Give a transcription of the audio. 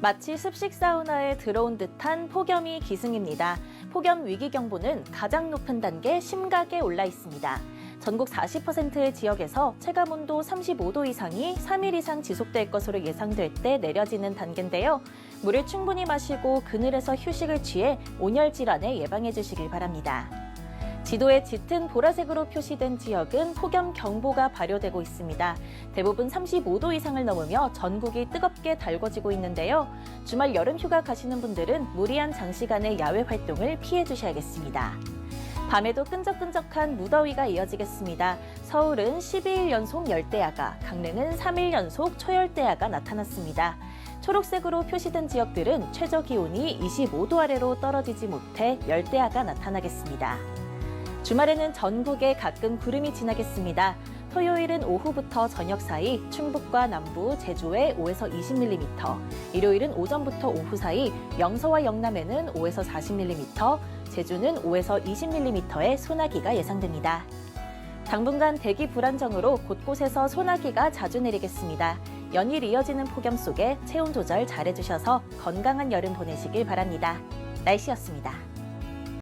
마치 습식 사우나에 들어온 듯한 폭염이 기승입니다. 폭염 위기 경보는 가장 높은 단계 심각에 올라 있습니다. 전국 40%의 지역에서 체감 온도 35도 이상이 3일 이상 지속될 것으로 예상될 때 내려지는 단계인데요. 물을 충분히 마시고 그늘에서 휴식을 취해 온열 질환에 예방해 주시길 바랍니다. 지도에 짙은 보라색으로 표시된 지역은 폭염 경보가 발효되고 있습니다. 대부분 35도 이상을 넘으며 전국이 뜨겁게 달궈지고 있는데요. 주말 여름 휴가 가시는 분들은 무리한 장시간의 야외 활동을 피해 주셔야겠습니다. 밤에도 끈적끈적한 무더위가 이어지겠습니다. 서울은 12일 연속 열대야가, 강릉은 3일 연속 초열대야가 나타났습니다. 초록색으로 표시된 지역들은 최저 기온이 25도 아래로 떨어지지 못해 열대야가 나타나겠습니다. 주말에는 전국에 가끔 구름이 지나겠습니다. 토요일은 오후부터 저녁 사이 충북과 남부, 제주에 5에서 20mm, 일요일은 오전부터 오후 사이 영서와 영남에는 5에서 40mm, 제주는 5에서 20mm의 소나기가 예상됩니다. 당분간 대기 불안정으로 곳곳에서 소나기가 자주 내리겠습니다. 연일 이어지는 폭염 속에 체온 조절 잘해주셔서 건강한 여름 보내시길 바랍니다. 날씨였습니다.